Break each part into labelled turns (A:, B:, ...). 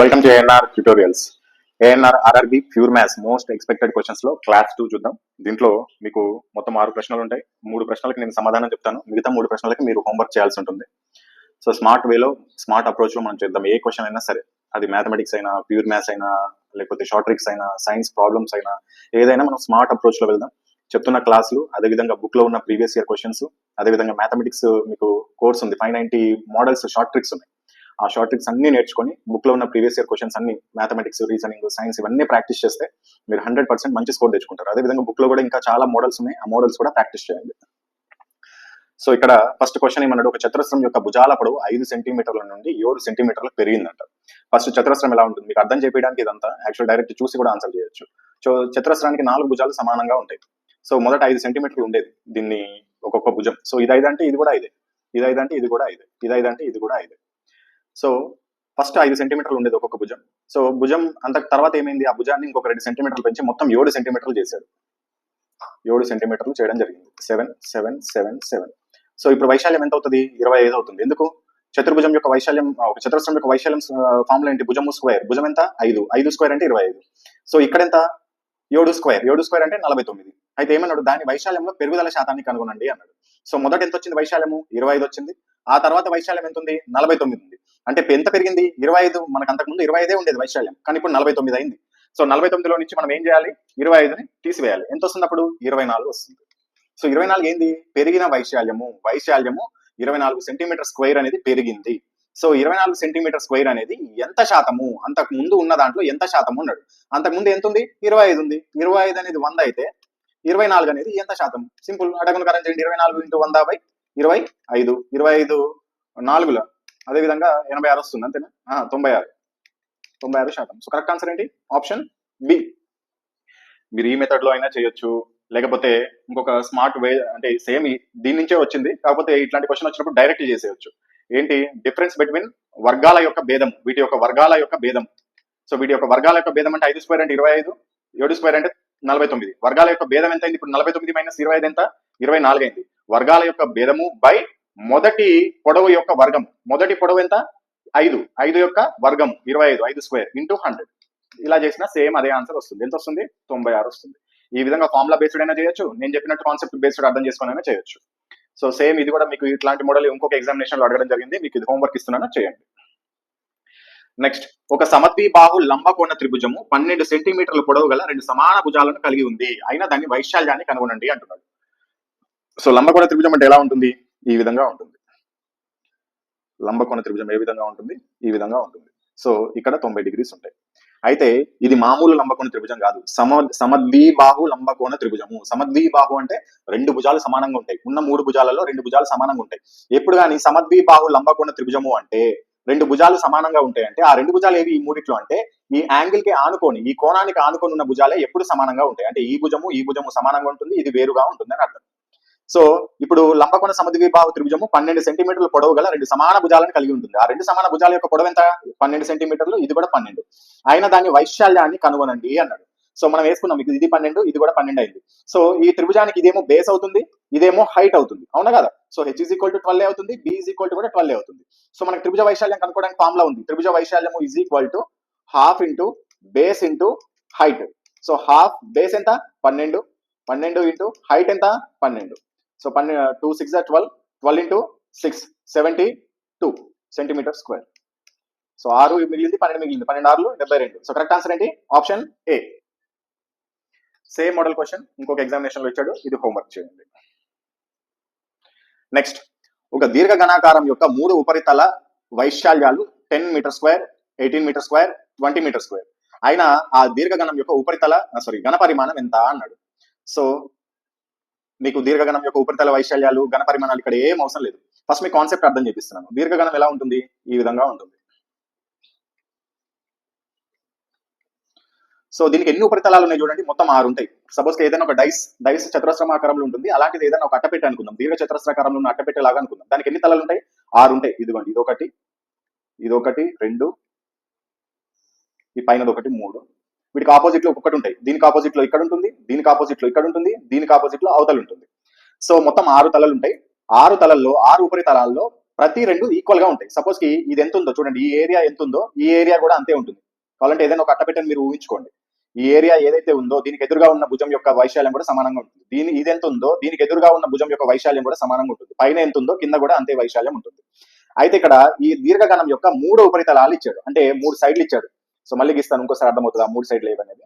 A: Welcome to ANR tutorials ANR RRB pure maths most expected క్వశ్చన్స్లో class two చూద్దాం. దీంట్లో మీకు మొత్తం ఆరు ప్రశ్నలు ఉంటాయి. మూడు ప్రశ్నలకు నేను సమాధానం చెప్తాను. మిగతా మూడు ప్రశ్నలకి మీరు హోంవర్క్ చేయాల్సి ఉంటుంది. సో స్మార్ట్ వేలో స్మార్ట్ అప్రోచ్లో మనం చేద్దాం. ఏ క్వశ్చన్ అయినా సరే. అది మ్యాథమెటిక్స్ అయినా ప్యూర్ మ్యాథ్స్ అయినా లేకపోతే షార్ట్ ట్రిక్స్ అయినా సైన్స్ ప్రాబ్లమ్స్ అయినా ఏదైనా మనం స్మార్ట్ అప్రోచ్లో వెళ్దాం. చెప్తున్న క్లాసులు అదేవిధంగా బుక్లో ఉన్న ప్రీవియస్ ఇయర్ క్వశ్చన్స్ అదేవిధంగా మ్యాథమెటిక్స్ మీకు కోర్స్ ఉంది. Five ninety models short tricks ఉన్నాయి. ఆ షార్ట్ ట్రిక్స్ అన్ని నేర్చుకొని బుక్లో ఉన్న ప్రీవియస్ ఇయర్ క్వశ్చన్స్ అన్ని మ్యాథమెటిక్స్ రీజనింగ్ సైన్స్ ఇవన్నీ ప్రాక్టీస్ చేస్తే మీరు హండ్రెడ్ పర్సెంట్ మంచి స్కోర్ తెచ్చుకుంటారు. అదేవిధంగా బుక్లో కూడా ఇంకా చాలా మోడల్స్ ఉన్నాయి. ఆ మోడల్స్ కూడా ప్రాక్టీస్ చేయండి. సో ఇక్కడ ఫస్ట్ క్వశ్చన్ ఏమన్నాడు? ఒక చతురస్రం యొక్క భుజాల పొడవు ఐదు సెంటీమీటర్ల నుండి ఏడు సెంటీమీటర్లు పెరిగిందంట. ఫస్ట్ చతురస్రం ఎలా ఉంటుంది? మీకు అర్థం చేయడానికి ఇదంతా యాక్చువల్ డైరెక్ట్ చూసి కూడా ఆన్సర్ చేయొచ్చు. సో చతురస్రానికి నాలుగు భుజాలు సమానంగా ఉంటాయి. సో మొదట ఐదు సెంటీమీటర్లు ఉండేది దీన్ని ఒక్కొక్క భుజం. సో ఇది ఐదు అంటే ఇది కూడా ఐదే ఇది. ఐదు అంటే ఇది కూడా ఐదే ఇది. ఐదు అంటే ఇది కూడా ఐదే సో ఫస్ట్ ఐదు సెంటీమీటర్లు ఉండేది ఒక్కొక్క భుజం. సో భుజం అంత తర్వాత ఏమైంది? ఆ భుజాన్ని ఇంకొక రెండు సెంటీమీటర్లు పెంచి మొత్తం ఏడు సెంటీమీటర్లు చేశాడు ఏడు సెంటీమీటర్లు చేయడం జరిగింది. Seven seven seven seven. So ఇప్పుడు వైశాల్యం ఎంత అవుతుంది? ఇరవై ఐదు అవుతుంది. ఎందుకు? చతుర్భుజం యొక్క వైశాల్యం ఒక చతురస్రం యొక్క వైశాల్యం ఫార్ములా ఏంటి? భుజము స్క్వేర్. భుజం ఎంత? ఐదు. ఐదు స్క్వేర్ అంటే ఇరవై ఐదు. సో ఇక్కడ ఎంత? ఏడు స్క్వేర్. ఏడు స్క్వేర్ అంటే నలభై తొమ్మిది. అయితే ఏమన్నాడు? దాని వైశాల్యంలో పెరుగుదల శాతాన్ని కనుగొనండి అన్నాడు. సో మొదట ఎంత వచ్చింది వైశాల్యము? ఇరవై ఐదు వచ్చింది. ఆ తర్వాత వైశాల్యం ఎంత ఉంది? నలభై తొమ్మిది ఉంది. అంటే ఎంత పెరిగింది? ఇరవై ఐదు మనకు అంతకుముందు ఇరవై ఐదే ఉండేది వైశాల్యం. కానీ ఇప్పుడు నలభై తొమ్మిది అయింది. సో నలభై తొమ్మిదిలో నుంచి మనం ఏం చేయాలి? ఇరవై ఐదుని తీసివేయాలి. ఎంత వస్తుంది అప్పుడు? ఇరవై నాలుగు వస్తుంది. సో ఇరవై నాలుగు ఏంది? పెరిగిన వైశాల్యము. వైశాల్యము ఇరవై నాలుగు సెంటీమీటర్ స్క్వేర్ అనేది పెరిగింది. సో ఇరవై నాలుగు సెంటీమీటర్ స్క్వేర్ అనేది ఎంత శాతము? అంతకు ముందు ఉన్న దాంట్లో ఎంత శాతము ఉన్నాడు అంతకు ముందు ఎంత ఉంది? ఇరవై ఐదు ఉంది. ఇరవై ఐదు అనేది వంద అయితే ఇరవై నాలుగు అనేది ఎంత శాతం సింపుల్ అడగను కరెంట్ చేయండి. ఇరవై నాలుగు ఇంటూ వంద బై ఇరవై ఐదు. ఇరవై ఐదు నాలుగులో అదే విధంగా ఎనభై ఆరు వస్తుంది అంతేనా? ఆ, తొంభై ఆరు. తొంభై ఆరు శాతం. సో కరెక్ట్ ఆన్సర్ ఏంటి? ఆప్షన్ బి మీరు ఈ మెథడ్లో అయినా చేయొచ్చు. లేకపోతే ఇంకొక స్మార్ట్ వే అంటే సేమ్ దీని నుంచే వచ్చింది. కాకపోతే ఇట్లాంటి క్వశ్చన్ వచ్చినప్పుడు డైరెక్ట్ చేసేయచ్చు. ఏంటి? డిఫరెన్స్ బిట్వీన్ వర్గాల యొక్క భేదం వీటి యొక్క వర్గాల యొక్క భేదం. సో వీటి యొక్క వర్గాల యొక్క భేదం అంటే ఐదు స్క్వేర్ అంటే ఇరవై ఐదు ఏడు స్క్వేర్ అంటే నలభై తొమ్మిది. వర్గాల యొక్క భేదం ఎంత అయింది? ఇప్పుడు నలభై తొమ్మిది మైనస్ ఇరవై ఐదు ఎంత? ఇరవై నాలుగు అయింది. వర్గాల యొక్క భేదము బై మొదటి పొడవు యొక్క వర్గం. మొదటి పొడవు ఎంత? ఐదు. ఐదు యొక్క వర్గం. ఇరవై ఐదు. ఐదు స్క్వేర్ ఇంటూ హండ్రెడ్ ఇలా చేసినా సేమ్ అదే ఆన్సర్ వస్తుంది. ఎంత వస్తుంది? తొంభై ఆరు వస్తుంది. ఈ విధంగా ఫార్ములా బేస్డ్ అయినా చేయొచ్చు. నేను చెప్పినట్టు కాన్సెప్ట్ బేస్డ్ అర్థం చేసుకుని చేయొచ్చు. సో సేమ్ ఇది కూడా మీకు ఇట్లాంటి మోడల్ ఇంకొక ఎగ్జామినేషన్లో అడగడం జరిగింది. మీకు ఇది హోంవర్క్ ఇస్తున్నాను. చేయండి. నెక్స్ట్ ఒక సమద్వి బాహు లంబకోణ త్రిభుజము పన్నెండు సెంటీమీటర్ల పొడవు గల రెండు సమాన భుజాలను కలిగి ఉంది. అయినా దాని వైశాల్యాన్ని కనుగొనండి అంటున్నాడు. సో లంబకోణ త్రిభుజం అంటే ఎలా ఉంటుంది? ఈ విధంగా ఉంటుంది. లంబకోణ త్రిభుజం ఏ విధంగా ఉంటుంది? ఈ విధంగా ఉంటుంది. సో ఇక్కడ తొంభై డిగ్రీస్ ఉంటాయి. అయితే ఇది మామూలు లంబకోణ త్రిభుజం కాదు. సమ సమద్విబాహు లంబకోణ త్రిభుజము. సమద్విబాహు అంటే రెండు భుజాలు సమానంగా ఉంటాయి. ఉన్న మూడు భుజాలలో రెండు భుజాలు సమానంగా ఉంటాయి. ఎప్పుడు కానీ సమద్విబాహు లంబకోణ త్రిభుజము అంటే రెండు భుజాలు సమానంగా ఉంటాయి అంటే ఆ రెండు భుజాలు ఏవి? ఈ మూడిట్లో అంటే ఈ యాంగిల్కి ఆనుకొని ఈ కోణానికి ఆనుకొని ఉన్న భుజాలే ఎప్పుడు సమానంగా ఉంటాయి. అంటే ఈ భుజము ఈ భుజము సమానంగా ఉంటుంది. ఇది వేరుగా ఉంటుంది అని అర్థం. సో ఇప్పుడు లంబకొండ సమద్విబాహు త్రిభుజము పన్నెండు సెంటీమీటర్ల పొడవు గల రెండు సమాన భుజాలను కలిగి ఉంటుంది. ఆ రెండు సమాన భుజాల యొక్క పొడవు ఎంత? పన్నెండు సెంటీమీటర్లు ఇది కూడా పన్నెండు. అయినా దాని వైశాల్యాన్ని కనుగొనండి అన్నాడు. సో మనం వేసుకున్నాం ఇది ఇది పన్నెండు ఇది కూడా పన్నెండు అయింది. సో ఈ త్రిభుజానికి ఇదేమో బేస్ అవుతుంది ఇదేమో హైట్ అవుతుంది. అవునా కదా? So H is equal to twelve అవుతుంది బి ఈజ్ ఈక్వల్ టు కూడా ట్వెల్వ్ అవుతుంది. సో మనకి త్రిభుజ వైశాల్యం కనుక్కోవడానికి ఫామ్లా ఉంది. త్రిభుజ వైశాల్యము is equal to half into base into height so half base ఎంత? పన్నెండు. పన్నెండు ఇంటూ హైట్ ఎంత? పన్నెండు. So పన్నె two six twelve twelve into six seventy two centimetre square so ఆరు మిగిలింది పన్నెండు మిగిలింది. పన్నెండు ఆరులు డెబ్బై రెండు. సో కరెక్ట్ ఆన్సర్ ఏంటి? Option A same model question ఇంకొక ఎగ్జామినేషన్లో ఇచ్చాడు. ఇది హోంవర్క్ చేయండి. నెక్స్ట్ ఒక దీర్ఘ గణాకారం యొక్క మూడు ఉపరితల వైశాల్యాలు ten metre square eighteen metre square twenty metre square అయినా ఆ దీర్ఘగణం యొక్క ఉపరితల సారీ ఘన పరిమాణం ఎంత అన్నాడు. సో మీకు దీర్ఘగణం యొక్క ఉపరితల వైశాల్యాలు ఘన పరిమాణాలు ఇక్కడ ఏం అవసరం లేదు. ఫస్ట్ మీ కాన్సెప్ట్ అర్థం చేపిస్తున్నాను. దీర్ఘగణం ఎలా ఉంటుంది? ఈ విధంగా ఉంటుంది. సో దీనికి ఎన్ని ఉపరితలాలు ఉన్నాయి చూడండి? మొత్తం ఆరు ఉంటాయి. సపోజ్ ఏదైనా ఒక డైస్ డైస్ చతురస్రమాకారంలో ఉంటుంది. అలాంటిది ఏదైనా ఒక అట్టపెట్టే అనుకుందాం. దీర్ఘ చతురస్రాకారంలో ఉన్న అట్టపెట్టె లాగా అనుకుందాం. దానికి ఎన్ని తలాలు ఉంటాయి? ఆరు ఉంటాయి. ఇదిగోండి ఇదొకటి ఇదొకటి రెండు ఈ పైనది ఒకటి మూడు వీటికి ఆపోజిట్లో ఒక్కొక్కటి ఉంటాయి. దీనికి ఆపోజిట్లో ఇక్కడ ఉంటుంది దీనికి ఆపోజిట్లో ఇక్కడ ఉంటుంది దీనికి ఆపోజిట్లో అవతల ఉంటుంది. సో మొత్తం ఆరు తలలు ఉంటాయి. ఆరు తలల్లో ఆరు ఉపరితలాల్లో ప్రతి రెండు ఈక్వల్గా ఉంటాయి. సపోజ్కి ఇది ఎంత ఉందో చూడండి ఈ ఏరియా ఎంత ఉందో ఈ ఏరియా కూడా అంతే ఉంటుంది. కావాలంటే ఏదైనా ఒక అట్టపెట్టని మీరు ఊహించుకోండి. ఈ ఏరియా ఏదైతే ఉందో దీనికి ఎదురుగా ఉన్న భుజం యొక్క వైశాల్యం కూడా సమానంగా ఉంటుంది. దీని ఇది ఎంత ఉందో దీనికి ఎదురుగా ఉన్న భుజం యొక్క వైశాల్యం కూడా సమానంగా ఉంటుంది. పైన ఎంత ఉందో కింద కూడా అంతే వైశాల్యం ఉంటుంది. అయితే ఇక్కడ ఈ దీర్ఘగణం యొక్క మూడు ఉపరితలాలు ఇచ్చాడు. అంటే మూడు సైడ్లు ఇచ్చాడు. సో మళ్ళీ గీస్తాను ఇంకోసారి అర్థమవుతుంది? ఆ మూడు సైడ్లు ఏవనేది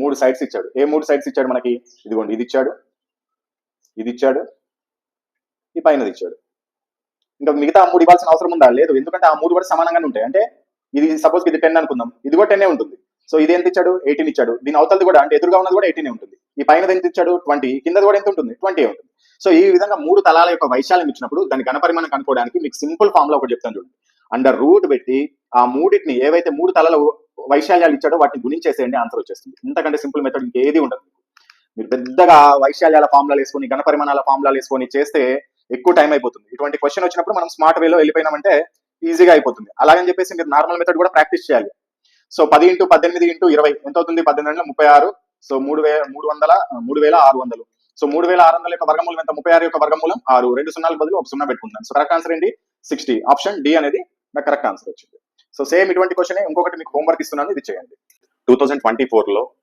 A: మూడు సైడ్స్ ఇచ్చాడు. ఏ మూడు సైడ్స్ ఇచ్చాడు మనకి? ఇదిగోండి ఇది ఇచ్చాడు ఇది ఇచ్చాడు ఈ పైనది ఇచ్చాడు. ఇంకా మిగతా ఆ మూడు ఇవ్వాల్సిన అవసరం ఉందా? లేదు. ఎందుకంటే ఆ మూడు కూడా సమానంగానే ఉంటాయి. అంటే ఇది సపోజ్ ఇది టెన్ అనుకుందాం. ఇది కూడా టెన్నే ఉంటుంది. సో ఇది ఎంత ఇచ్చాడు? ఎయిటీన్ ఇచ్చాడు. దీని అవతలది కూడా అంటే ఎదురుగా ఉన్నది కూడా ఎయిటీనే ఉంటుంది. ఈ పైన ఎంత ఇచ్చాడు? ట్వంటీ కింద కూడా ఎంత ఉంటుంది? ట్వంటీ ఉంటుంది. సో ఈ విధంగా మూడు తలాల యొక్క వైశాల్యం ఇచ్చినప్పుడు దాని ఘనపరిమాణం కనుక్కోవడానికి మీకు సింపుల్ ఫామ్లో ఒకటి చెప్తాను చూడండి. అండర్ రూట్ పెట్టి ఆ మూడింటిని ఏవైతే మూడు తలల వైశాల్యాలు ఇచ్చాడో వాటిని గుణించేసేయండి ఆన్సర్ వచ్చేస్తుంది. ఇంతకంటే సింపుల్ మెథడ్ ఇంకేది ఉండదు. మీరు పెద్దగా వైశాల్యాల ఫార్ములాలు వేసుకొని ఘనపరిమాణాల ఫార్ములాలు వేసుకొని చేస్తే ఎక్కువ టైం అయిపోతుంది. ఇటువంటి క్వశ్చన్ వచ్చినప్పుడు మనం స్మార్ట్ వేలో వెళ్ళిపోయినామంటే ఈజీగా అయిపోతుంది. అలాగని చెప్పేసి మీరు నార్మల్ మెథడ్ కూడా ప్రాక్టీస్ చేయాలి. సో పది ఇంటూ పద్దెనిమిది ఇంటూ ఇరవై. ఎంత అవుతుంది? పద్దెనిమిది ముప్పై ఆరు. సో మూడు వేల మూడు వందల మూడు వేల ఆరు వందలు. సో మూడు వేల ఆరు వందల యొక్క వర్గమూలం ఎంత? ముప్పై ఆరు యొక్క వర్గమూలం? ఆరు. రెండు సున్నాలు బదులు ఒక సున్నా పెట్టుకుంటాను సో కరెక్ట్ ఆన్సర్ ఏంటి? సిక్స్టీ ఆప్షన్ డి అనేది నాకు కరెక్ట్ ఆన్సర్ వచ్చింది. సో సేమ్ ఇటువంటి క్వశ్చన్ ఇంకొకటి మీకు హోంవర్క్ ఇస్తున్నాను. ఇది చేయండి. టూ థౌసండ్ ట్వంటీ ఫోర్లో